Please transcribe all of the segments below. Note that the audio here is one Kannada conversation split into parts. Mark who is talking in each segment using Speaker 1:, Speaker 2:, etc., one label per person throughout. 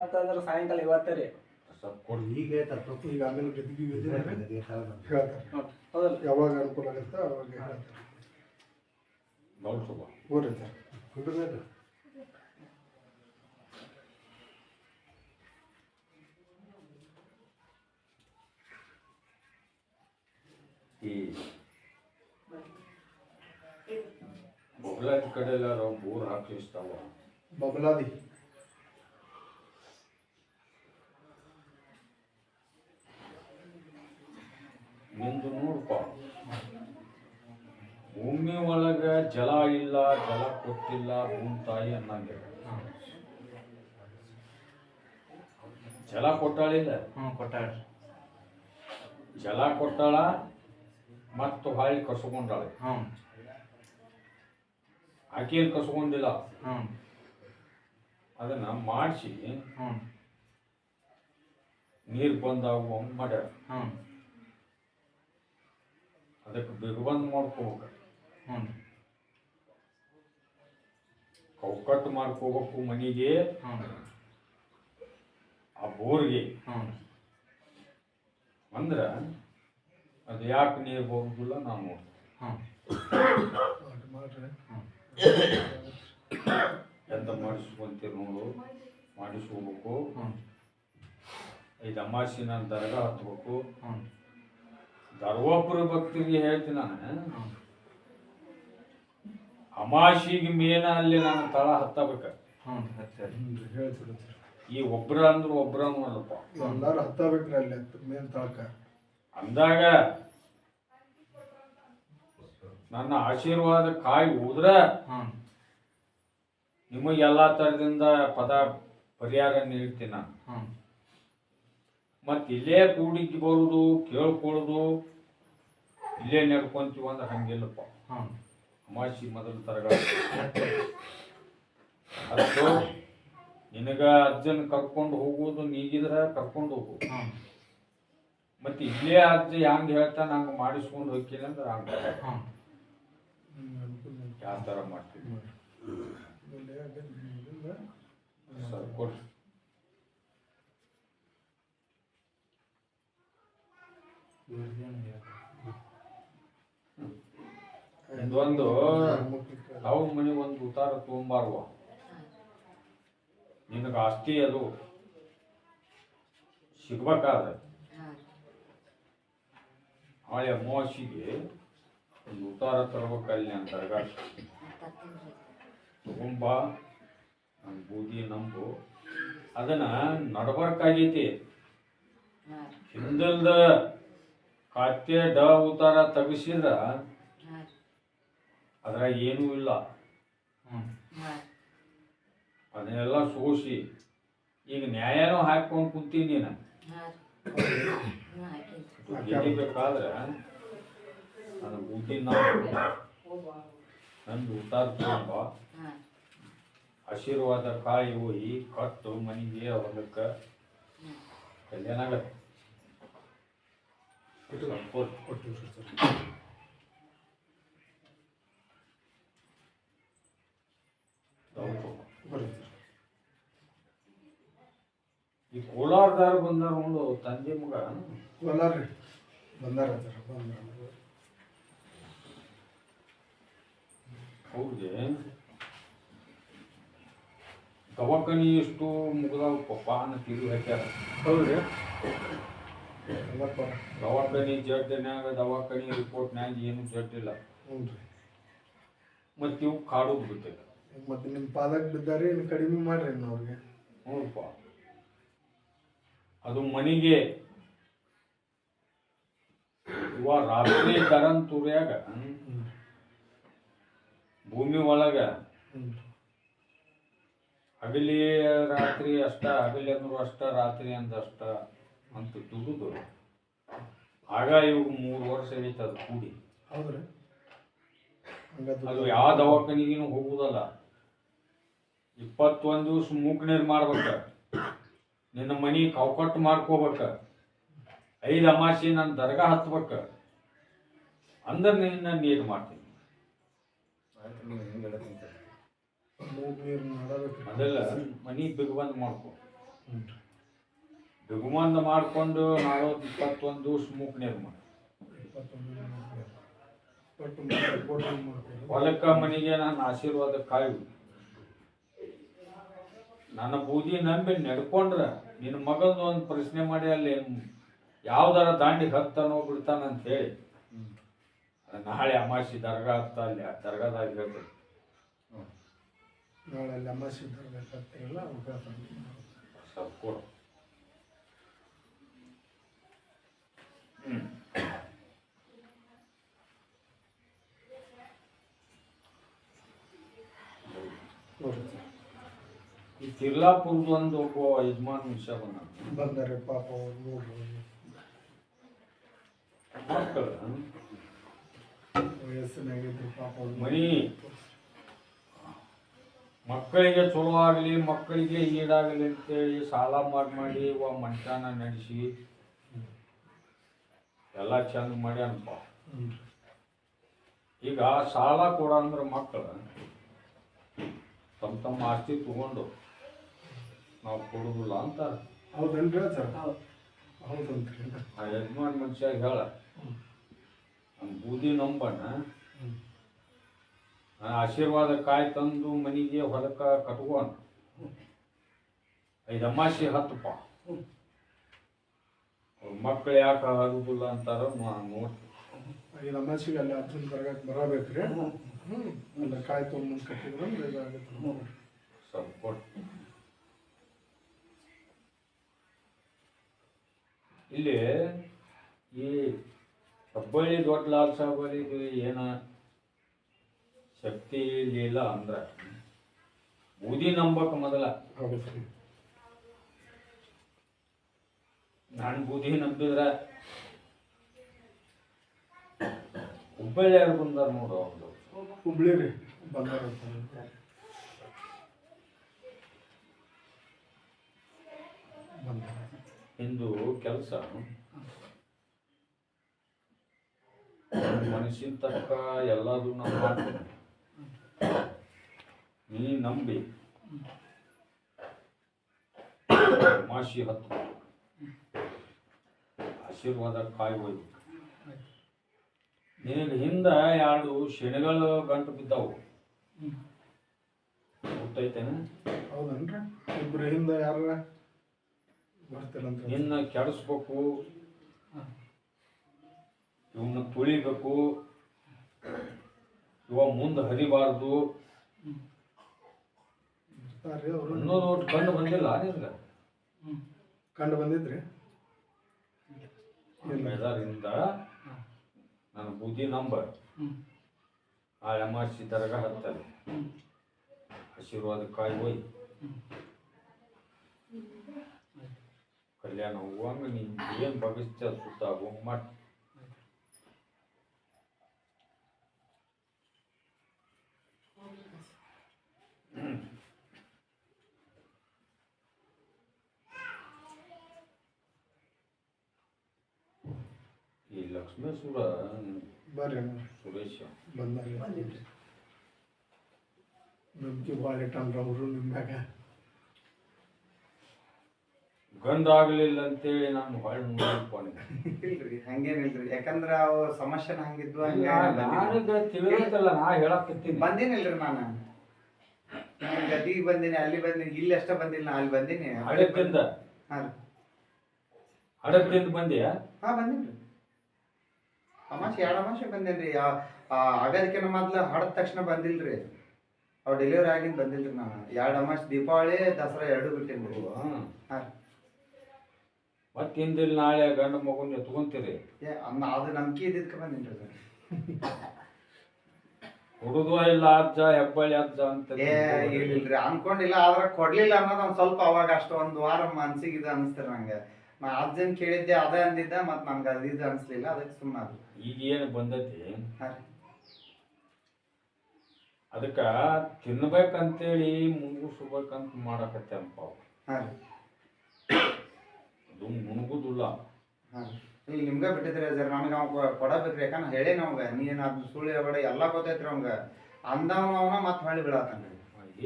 Speaker 1: ಅಂತಂದ್ರೆ ಸಾಯಂಕಾಲ ಇವತ್ತೇ ರೀ
Speaker 2: ಸ್ವಲ್ಪ ಕೊಡಿ.
Speaker 3: ಈಗ
Speaker 4: ಈಗ ಆಮೇಲೆ
Speaker 1: ಹೌದಲ್ಲ?
Speaker 4: ಯಾವಾಗ ಅನುಕೂಲ ಆಗುತ್ತೆ ಅವಾಗ ಸರ್.
Speaker 3: ಕುಂಡ್ರಬೇಕು.
Speaker 2: ಈ ಬೊಬ್ಲಾದ ಕಡೆ ಎಲ್ಲಾರು ಬೋರ್ ಹಾಕಿಸ್ತಾವ
Speaker 4: ಬಬಲಾದಿ
Speaker 2: ನಿಂದು ನೋಡಪ್ಪ ಭೂಮಿ ಒಳಗೆ ಜಲ ಇಲ್ಲ ಜಲ ಕೊಟ್ಟಿಲ್ಲ ಭೂಮಿ ತಾಯಿ ಅನ್ನಂಗೆ. ಜಲ ಕೊಟ್ಟಾಳಿಲ್ಲ
Speaker 5: ಹ್ಞೂ ಕೊಟ್ಟಾಳ್ರಿ
Speaker 2: ಜಲ ಕೊಟ್ಟಾಳ ಮತ್ತು ಹಾಳಿ ಕಸ್ಕೊಂಡಾಳೆ
Speaker 5: ಹ್ಞೂ
Speaker 2: ಆಕೇನು ಕಸ್ಕೊಂಡಿಲ್ಲ
Speaker 5: ಹ್ಞೂ
Speaker 2: ಅದನ್ನ ಮಾಡಿಸಿ
Speaker 5: ಹ್ಞೂ
Speaker 2: ನೀರು ಬಂದಾಗ ಮಾಡ್ಯಾರ
Speaker 5: ಹ್ಞೂ
Speaker 2: ಅದಕ್ಕೆ ಬಿಗಬಂದ್ ಮಾಡ್ಕೋಬೇಕು.
Speaker 5: ಹ್ಞೂ
Speaker 2: ಕೌಕಟ್ಟು ಮಾಡ್ಕೋಬೇಕು ಮನೆಗೆ.
Speaker 5: ಹ್ಞೂ
Speaker 2: ಆ ಬೋರ್ಗೆ.
Speaker 5: ಹ್ಞೂ
Speaker 2: ಅಂದ್ರೆ ಅದು ಯಾಕೆ ನೀರು ಹೋಗುದಿಲ್ಲ ನಾವು ನೋಡ್ತೀವಿ ಎಂತ ಮಾಡಿಸ್ಕೊಂತೀರಿ ನೋಡು. ಮಾಡಿಸ್ಕೋಬೇಕು.
Speaker 5: ಹ್ಞೂ
Speaker 2: ಐದು ಅಮಾಸಿ ನಾನು ದರ್ಗಾ ಹತ್ಬೇಕು.
Speaker 5: ಹ್ಞೂ
Speaker 2: ಧರ್ವಾಪುರ ಭಕ್ತರಿಗೆ ಹೇಳ್ತೀನಿ ನಾನು.
Speaker 5: ಹ್ಞೂ
Speaker 2: ಅಮಾಸಿಗೆ ಮೇನ ಅಲ್ಲಿ ನಾನು ತಳ ಹತ್ತಬೇಕು. ಈ ಒಬ್ರ ಅಂದ್ರೆ ಒಬ್ರ ಅಲ್ಲಪ್ಪ
Speaker 4: ಎಲ್ಲಾರು ಹತ್ತಬೇಕ್ರಿ ಅಲ್ಲಿ ಮೇನ್ ತಳಕ.
Speaker 2: ಅಂದಾಗ ನನ್ನ ಆಶೀರ್ವಾದ ಕಾಯಿ ಹೋದ್ರ
Speaker 5: ಹ್ಞೂ
Speaker 2: ತರದಿಂದ ಎಲ್ಲ ಥರದಿಂದ ಪದ ಪರಿಹಾರ ನೀಡ್ತೀನಿ ನಾನು.
Speaker 5: ಹ್ಞೂ
Speaker 2: ಮತ್ತು ಇಲ್ಲೇ ಕೂಡಿಗೆ ಬರುದು ಕೇಳ್ಕೊಳ್ಳೋದು ಇಲ್ಲೇ ನಡ್ಕೊಂತೀವಿ ಅಂದ್ರೆ ಹಂಗಿಲ್ಲಪ್ಪ.
Speaker 5: ಹ್ಞೂ
Speaker 2: ಅಮಾಸಿ ಮೊದಲು ತರಗ ಅದು ನಿನಗ ಅಜ್ಜನ ಕರ್ಕೊಂಡು ಹೋಗೋದು ನೀಗಿದ್ರೆ ಕರ್ಕೊಂಡು ಹೋಗು. ಮತ್ತೆ ಇಲ್ಲೇ ಅಜ್ಜ ಹೆಂಗ್ ಹೇಳ್ತಾ ಹಂಗೆ ಮಾಡಿಸ್ಕೊಂಡು ಹೋಗ್ತೀನಿ ಅಂದ್ರೆ ಹಂಗೆ
Speaker 4: ಸರ್.
Speaker 2: ಯಾವ ಥರ ಮಾಡ್ತೀವಿ?
Speaker 4: ಆಮೇಲೆ
Speaker 2: ಇದೊಂದು
Speaker 4: ಲವ್
Speaker 2: ಅವ್ರ ಮನೆ ಒಂದು ಉತ್ತಾರ ತೊಗೊಂಬಾರ್ವ. ನಿನಗೆ ಆಸ್ತಿ ಅದು. ಸಿಗ್ಬೇಕಾದ್ರೆ. ಆಳೆ ಅಮಾವಾಸ್ಯೆಗೆ ಒಂದು ಉತ್ತಾರ ತರ್ಬೇಕಲ್ಲಿ ಅಂತ ತಗೊಂಬ. ನಮ್ಮ ಬೂದಿ ನಂಬು. ಅದನ್ನ ನಡ್ಬಾರ್ಕಾಗೈತಿ. ಹಿಂದಲ್ದ ಖಾತೆ ಡ ಉತ್ತಾರ ತೆಗಿಸಿದ್ರ ಅದ್ರಾಗ ಏನೂ ಇಲ್ಲ.
Speaker 5: ಹ್ಞೂ
Speaker 2: ಅದನ್ನೆಲ್ಲ ಸೋಸಿ ಈಗ ನ್ಯಾಯನೂ ಹಾಕೊಂಡು ಕುಂತೀನಿ ನೀನು. ಗೆದಿಬೇಕಾದ್ರೆ ನನ್ನ ನಂದು ಊಟ ತಗೊಂಬ ಆಶೀರ್ವಾದ ಕಾಯಿ ಹೋಗಿ ಕಟ್ಟು ಮನೆಗೆ ಹೊಲಕ್ಕೆ ಕಲ್ಯಾಣ ಆಗತ್ತೆ ಸ್ವಲ್ಪ
Speaker 4: ಕೊಟ್ಟಿವಿ ಸರ್
Speaker 2: ಹೌದು.
Speaker 4: ಬರ್ರಿ ಸರ್
Speaker 2: ಈ ಕೋಲಾರದಾರ ಬಂದಾರ ಒಂದು ತಂದೆ ಮಗ
Speaker 4: ಕೋಲಾರ ರೀ ಬಂದಾರ ಸರ್ ಬಂದಾರ
Speaker 2: ಅವ್ರಿಗೆ ದವಾಖಾನಿ ಎಷ್ಟು ಮುಗ್ದಾವ ಪಪ್ಪ ಅನ್ನ ತಿರುಗಿ ಹಾಕ್ಯಾರ
Speaker 4: ಹೌದ್ರಿ ಎಲ್ಲ ಪರ
Speaker 2: ದವಾಖಾನಿ ಜಡ್ಡಿನ್ಯಾಗ ದವಾಖಾನಿ ರಿಪೋರ್ಟ್ನ್ಯಾಗ ಏನು ಜಡ್ಡಿಲ್ಲ
Speaker 4: ಹ್ಞೂ ರೀ
Speaker 2: ಮತ್ತು ಇವು ಕಾಡೋದು ಬಿಟ್ಟಿಲ್ಲ
Speaker 4: ಮತ್ತೆ ನಿಮ್ಮ ಪಾಲಕ್ ಬಿದ್ದಾರೆ ಇನ್ನು ಕಡಿಮೆ ಮಾಡ್ರಿ ಇನ್ನು ಅವ್ರಿಗೆ.
Speaker 2: ನೋಡಪ್ಪ ಅದು ಮನೆಗೆ. ಇವ ರಾತ್ರಿ ಕರನ್ ತುರ್ಯಾಗ ಭೂಮಿ ಒಳಗ. ಹಗಲಿ ರಾತ್ರಿ ಅಷ್ಟ ಹಗಲಿ ಅಂದ್ರು ಅಷ್ಟ ರಾತ್ರಿ ಅಂದಷ್ಟ ಅಂತ ದುಡಿದು. ಆಗ ಇವ್ ಮೂರು ವರ್ಷ ಐತೆ ಅದು ಕೂಡಿ.
Speaker 4: ಹೌದ್ರಿ.
Speaker 2: ಅದು ಯಾವ ದವಾಖಾನಿಗೂ ಹೋಗುದಲ್ಲ. ಇಪ್ಪತ್ತೊಂದು ದಿವ್ಸ ಮೂಕ್ ನೀರು ಮಾಡ್ಬೇಕ. ನಿನ್ನ ಮನೆ ಕೌಕಟ್ಟು ಮಾಡ್ಕೋಬೇಕ. ಐದು ಅಮಾಸಿ ನನ್ನ ದರ್ಗಾ ಹತ್ಬೇಕ. ಅಂದ್ರೆ ನಿನ್ನ ನೀರು ಮಾಡ್ತೀನಿ.
Speaker 4: ನೀರು
Speaker 2: ಅದೆಲ್ಲ ಮನೆ ಬಿಗುಬಂದ್ ಮಾಡ್ಕೊ.
Speaker 4: ಹ್ಞೂ
Speaker 2: ಬಿಗುಮಂದ ಮಾಡ್ಕೊಂಡು ನಲವತ್ತು ಇಪ್ಪತ್ತೊಂದು ದಿವಸ ಮಾಡಿ.
Speaker 4: ಇಪ್ಪತ್ತೊಂದು ಒಟ್ಟು ಮೂರು.
Speaker 2: ಹೊಲಕ್ಕ ಮನೆಗೆ ನಾನು ಆಶೀರ್ವಾದ ಕಾಯು. ನನ್ನ ಬೂದಿ ನಂಬಿ ನಡ್ಕೊಂಡ್ರ ನಿನ್ನ ಮಗಂದು ಒಂದು ಪ್ರಶ್ನೆ ಮಾಡಿ ಅಲ್ಲಿ ಯಾವ್ದಾರ ದಾಂಡಿ ಹತ್ತಾನೋ ಬಿಡ್ತಾನ ಅಂತ ಹೇಳಿ. ನಾಳೆ ಅಮಾಸಿ ದರ್ಗಾ ಹತ್ತ ಅಲ್ಲಿ ಆ ದರ್ಗಾದಾಗ
Speaker 4: ನಾಳೆ ಅಮಾಸಿ
Speaker 2: ಸ್ವಲ್ಪ ಕೊಡು. ಹ್ಮ್. ಈ ತಿರ್ಲಾಪುರ್ ಒಂದು ಒಬ್ಬ ಯಜಮಾನ್ ವಿಷಯ ಬಂದ
Speaker 4: ಬಂದರೆ ಪಾಪ ಅವ್ರು
Speaker 2: ಮಕ್ಕಳು
Speaker 4: ವಯಸ್ಸಿನಾಗಿದ್ರು ಪಾಪ ಅವ್ರು
Speaker 2: ಮನಿ ಮಕ್ಕಳಿಗೆ ಚಲೋ ಆಗಲಿ ಮಕ್ಕಳಿಗೆ ಈಡಾಗಲಿ ಅಂತೇಳಿ ಸಾಲ ಮಾಡಿ ಮಾಡಿ ಒಬ್ಬ ಮನುಷ್ಯನ ನಡೆಸಿ ಎಲ್ಲ ಚಂದ ಮಾಡಿ
Speaker 4: ಅನ್ಪ
Speaker 2: ಈಗ ಸಾಲ ಕೊಡ ಅಂದ್ರೆ ಮಕ್ಕಳು ತಮ್ಮ ತಮ್ಮ ಆಸ್ತಿ ತಗೊಂಡು ನಾವು ಕೊಡುದಿಲ್ಲ ಅಂತ?
Speaker 4: ಹೌದನ್ರಿ ಸರ್. ಹೌದಂತ್ರಿ
Speaker 2: ಆ ಯಜಮಾನ್ ಮನುಷ್ಯ ಹೇಳ ನಮ್ಮ ಬೂದಿ ನಂಬಣ್ಣ ಆ ಆಶೀರ್ವಾದ ಕಾಯಿ ತಂದು ಮನೆಗೆ ಹೊಲಕ್ಕೆ ಕಟ್ಕೊಂಡು ಐದು ಅಮಾಸಿ ಹತ್ತಪ್ಪ. ಅವ್ರ ಮಕ್ಕಳು ಯಾಕೆ ಆಗುದಿಲ್ಲ ಅಂತಾರ ನೋಡಿ
Speaker 4: ಐದು ಅಮಾಸಿಗೆ ಅಲ್ಲಿ ಅರ್ಜುನ್ ಬರ್ಗಕ್ಕೆ ಬರಬೇಕ್ರಿ. ಹ್ಞೂ ಅಲ್ಲ ಕಾಯಿ ತೊಗೊಂಬಂದು ಕಟ್ಟಿದ್ರೆ
Speaker 2: ಸ್ವಲ್ಪ ಕೊಟ್ಟು ಇಲ್ಲಿ ಈ ಹುಬ್ಬಳ್ಳಿ ದೊಡ್ಡ ಲಾಲ್ ಸಾಹೇಬರಿದು ಏನು ಶಕ್ತಿ ಇರಲಿಲ್ಲ ಅಂದ್ರೆ ಬೂದಿ ನಂಬಕ್ಕೆ ಮೊದಲ. ನಾನು ಬೂದಿ ನಂಬಿದ್ರೆ ಹುಬ್ಬಳ್ಳಿಯವ್ರು ಬಂದಾರ ನೋಡು ಅವ್ರು
Speaker 4: ಹುಬ್ಳಿ ರೀ ಬಂದಾರ ಬಂದಾರ.
Speaker 2: ಇಂದು ಕೆಲಸ. ಮನುಷ್ಯನ ತಕ್ಕ ಎಲ್ಲದೂ ನಾವು ಮಾಡ್ತೀವಿ ನೀ ನಂಬಿ. ಮಾಸಿ ಹತ್ತು. ಆಶೀರ್ವಾದ ಕಾಯಿ ಹೋಯ್ತು. ನಿನಗೆ ಹಿಂದ ಎರಡು ಶನಿಗಳು ಗಂಟು ಬಿದ್ದವು. ಗೊತ್ತೈತೇನೆ
Speaker 4: ಹೌದನ್ರಿ? ಇಬ್ರು ಹಿಂದೆ ಯಾರ
Speaker 2: ನಿನ್ನ ಕೆಡಿಸ್ಬೇಕು ಇವನ್ನ ತುಳಿಬೇಕು ಇವ ಮುಂದೆ ಹರಿಬಾರ್ದು. ಅನ್ನೋದು ಕಂಡು ಬಂದಿಲ್ಲ ನಿನ್ಗೆ?
Speaker 4: ಕಂಡು ಬಂದಿದ್ರಿ.
Speaker 2: ಇದರಿಂದ ನನ್ನ ಬುದ್ಧಿ ನಂಬರ್ ಆ ಅಮಾಸಿ ದರ್ಗ ಹತ್ತಲ್ಲಿ. ಆಶೀರ್ವಾದ ಕಾಯಿ ಹೋಯ್. ಕಲ್ಯಾಣ ಹೋಗುವಂಗ ನೀನ್ ಏನ್ ಬಗಸ್ತ ಸುತ್ತ ಹೋಗ್ ಮಾಡಿ ಈ ಲಕ್ಷ್ಮೇಶ್ವರ
Speaker 4: ಬರ್ರಿ ಅಣ್ಣ
Speaker 2: ಸುರೇಶ
Speaker 4: ಬಂದಾರಿ ನಂಬಿಕೆ ಭಾಳ ಇಟ್ಟನ್ರ ಅವರು ನಿಮ್ಮ್ಯಾಗ
Speaker 2: ಗಂಧ ಆಗ್ಲಿಲ್ಲ ಅಂತೇಳಿ ನಾನು ಹೊಳ್ ನೋಡ್ಕೊಂಡಿದ್ದೆ
Speaker 5: ಇಲ್ರಿ. ಹಂಗೇನಿಲ್ರಿ ಯಾಕಂದ್ರ ಅವ ಸಮಸ್ಯೆನ ಹಂಗಿದ್ವು ಹಂಗ
Speaker 2: ನನಗ ತಿಳಿಯೋದಲ್ಲ ನಾ ಹೇಳಕತ್ತೀನಿ.
Speaker 5: ಬಂದಿನಿಲ್ರಿ ನಾನು. ಗದಿಗೆ ಬಂದೀನಿ ಅಲ್ಲಿ ಬಂದಿನಿ ಇಲ್ಲಿ ಅಷ್ಟ ಬಂದಿಲ್ಲ ನಾ ಅಲ್ಲಿ ಬಂದೀನಿ.
Speaker 2: ಹಡದಿಂದ
Speaker 5: ಹಾ.
Speaker 2: ಹಡದಿಂದ ಬಂದಿಯ?
Speaker 5: ಹಾ ಬಂದಿನ್ರಿ ಅಮಾಸೆ ಎರಡು ಅಮಾಸೆ ಬಂದೇನ್ರಿ ಆಗೋದಕ್ಕಿಂತ ಮೊದ್ಲು ಹಡದ ತಕ್ಷಣ ಬಂದಿಲ್ರಿ. ಅವ್ ಡೆಲಿವರಿ ಆಗಿಂದ ಬಂದಿಲ್ರಿ ನಾನು ಎರಡು ಅಮಾಸೆ ದೀಪಾವಳಿ ದಸರಾ ಎರಡು ಬಿಟ್ಟಿನ್ರಿ ಹಾ
Speaker 2: ಹಿಂದಿಲ್ ನಾಳೆ ಗಂಡ ಮಗುನ ಎತ್ಕೊಂತೀರಿ
Speaker 5: ಏ ಅನ್ನ ಅದು ನಂಬಿಕೆ ಇದಕ್ಕೆ ಬಂದಿನ್ರಿ ಸರ್
Speaker 2: ಇಲ್ಲ ಅಜ್ಜ ಹೆಬ್ಬಳ್ಳಿ ಅಜ್ಜ ಅಂತ
Speaker 5: ಏ ಇಲ್ರಿ ಅನ್ಕೊಂಡಿಲ್ಲ ಆದ್ರ ಕೊಡ್ಲಿಲ್ಲ ಅನ್ನೋದು ಒಂದ್ ಸ್ವಲ್ಪ ಅವಾಗ ಅಷ್ಟು ಒಂದ್ ವಾರ ಮನ್ಸಿಗೆ ಇದು ಅನಿಸ್ತಾರ ನಂಗೆ. ನಾ ಅಜ್ಜನ್ ಕೇಳಿದ್ದೆ ಅದೇ ಅಂದಿದ್ದ ಮತ್ ನಂಗೆ ಅದು ಇದು ಅನ್ಸ್ಲಿಲ್ಲ ಅದಕ್ಕೆ ಸುಮ್ಮನೆ
Speaker 2: ಈಗ ಏನು ಬಂದೈತಿ? ಅದಕ್ಕ ತಿನ್ಬೇಕಂತೇಳಿ ಮುಗಿಸ್ಬೇಕಂತ ಮಾಡಕತ್ತೇನಪ್ಪ ಅವು.
Speaker 5: ಹಾ ರೀ.
Speaker 2: ಅದು ಮುನುಗುದಿಲ್ಲ
Speaker 5: ಈಗ ನಿಮಗೆ ಬಿಟ್ಟಿದ್ರೆ ಸರ್ ನಮಗೆ ಅವ್ನು ಕೊಡಬೇಕ್ರಿ. ಯಾಕಂದ್ರೆ ಹೇಳೇನ ಅವಂಗ ನೀನು ಅದು ಸುಳ್ಳು ಹೇಳ್ಬೇಡ ಎಲ್ಲ ಗೊತ್ತೈತ್ರಿ ಅವಂಗ. ಅಂದವನ ಅವನ ಮತ್ತೆ ಹೊಳ್ಳಿ ಬೀಳತ್ತಾನ್ರಿ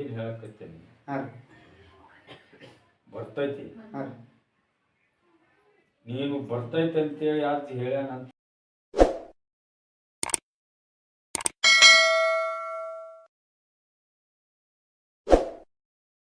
Speaker 2: ಏನು ಹೇಳಕತ್ತೇನೆ?
Speaker 5: ಹಾಂ
Speaker 2: ಬರ್ತೈತಿ.
Speaker 5: ಹಾಂ
Speaker 2: ನೀನು ಬರ್ತೈತೆ ಅಂತೇಳಿ ಯಾರು ಹೇಳ್ಯಾನಂತ